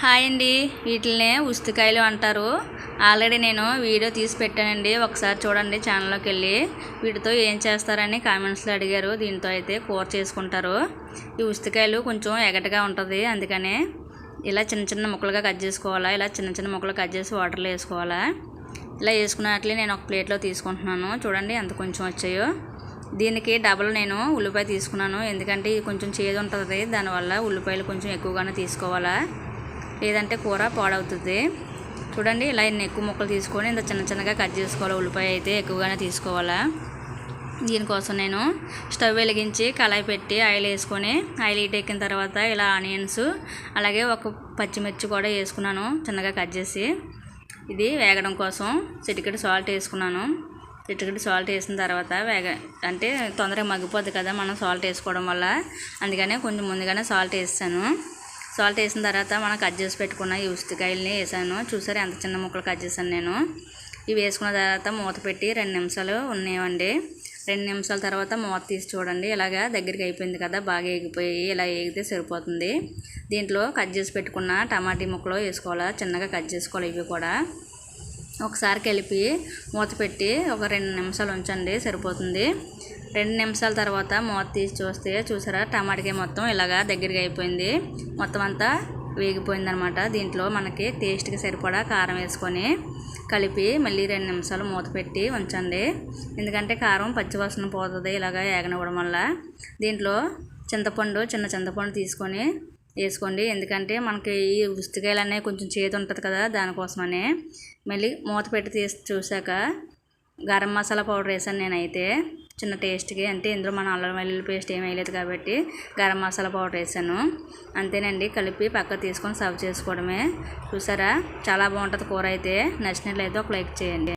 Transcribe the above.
Hi అండి. వీటినే ఉస్తికాయలు అంటారు. ఆల్రెడీ నేను వీడియో తీసి పెట్టానండి. ఒకసారి చూడండి ఛానల్లోకి వెళ్ళి. వీటితో ఏం చేస్తారని కామెంట్స్లో అడిగారు. దీంతో అయితే కూర చేసుకుంటారు. ఈ ఉస్తికాయలు కొంచెం ఎగటగా ఉంటుంది. అందుకనే ఇలా చిన్న చిన్న ముక్కలుగా కట్ చేసుకోవాలా? ఇలా చిన్న చిన్న ముక్కలు కట్ చేసి వాటర్లో వేసుకోవాలా? ఇలా వేసుకున్నట్లే నేను ఒక ప్లేట్లో తీసుకుంటున్నాను. చూడండి ఎంత కొంచెం వచ్చాయో. దీనికి డబల్ నేను ఉల్లిపాయ తీసుకున్నాను. ఎందుకంటే ఇది కొంచెం చేదు ఉంటుంది. దానివల్ల ఉల్లిపాయలు కొంచెం ఎక్కువగానే తీసుకోవాలా? లేదంటే కూర పాడవుతుంది. చూడండి ఇలా ఇన్ని ఎక్కువ ముక్కలు తీసుకొని ఇంత చిన్న చిన్నగా కట్ చేసుకోవాలి. ఉల్లిపాయ అయితే ఎక్కువగానే తీసుకోవాలా. దీనికోసం నేను స్టవ్ వెలిగించి కళాయి పెట్టి ఆయిల్ వేసుకొని ఆయిల్ హీట్ ఎక్కిన తర్వాత ఇలా ఆనియన్స్ అలాగే ఒక పచ్చిమిర్చి కూడా వేసుకున్నాను చిన్నగా కట్ చేసి. ఇది వేగడం కోసం చిటికెడు సాల్ట్ వేసుకున్నాను. చిటికెడు సాల్ట్ వేసిన తర్వాత వేగ అంటే తొందరగా మగ్గిపోద్ది కదా మనం సాల్ట్ వేసుకోవడం వల్ల. అందుకనే కొంచెం ముందుగానే సాల్ట్ వేసాను. సాల్ట్ వేసిన తర్వాత మనం కట్ చేసి పెట్టుకున్న ఈ ఉస్తికాయలని వేసాను. చూసారు ఎంత చిన్న ముక్కలు కట్ చేశాను నేను. ఇవి వేసుకున్న తర్వాత మూత పెట్టి రెండు నిమిషాలు ఉన్నాయండి రెండు నిమిషాల తర్వాత మూత తీసి చూడండి. ఇలాగా దగ్గరికి అయిపోయింది కదా బాగా ఎగిపోయి ఇలా ఎగితే సరిపోతుంది. దీంట్లో కట్ చేసి పెట్టుకున్న టమాటీ ముక్కలు వేసుకోవాలా చిన్నగా కట్ చేసుకోవాలి ఇవి కూడా. ఒకసారి కలిపి మూత పెట్టి ఒక రెండు నిమిషాలు ఉంచండి సరిపోతుంది. రెండు నిమిషాల తర్వాత మూత తీసి చూస్తే చూసారా? టమాటకాయ మొత్తం ఇలాగా దగ్గరికి అయిపోయింది. మొత్తం అంతా వేగిపోయిందనమాట. దీంట్లో మనకి టేస్ట్కి సరిపడా కారం వేసుకొని కలిపి మళ్ళీ రెండు నిమిషాలు మూత పెట్టి ఉంచండి. ఎందుకంటే కారం పచ్చివాసన పోతుంది ఇలాగ ఏగనివ్వడం వల్ల. దీంట్లో చింతపండు చిన్న చింతపండు తీసుకొని వేసుకోండి. ఎందుకంటే మనకి ఈ ఉస్తికాయలు అనేవి కొంచెం చేతి ఉంటుంది కదా దానికోసమనే. మళ్ళీ మూత పెట్టి తీసి చూసాక గరం మసాలా పౌడర్ వేసాను నేనైతే. చిన్న టేస్ట్కి. అంటే ఇందులో మన అల్లం వెల్లుల్లి పేస్ట్ ఏం వేయలేదు కాబట్టి గరం మసాలా పౌడర్ వేసాను. అంతేనండి కలిపి పక్క తీసుకొని సర్వ్ చేసుకోవడమే. చూసారా? చాలా బాగుంటుంది కూర అయితే. నచ్చినట్లయితే ఒక లైక్ చేయండి.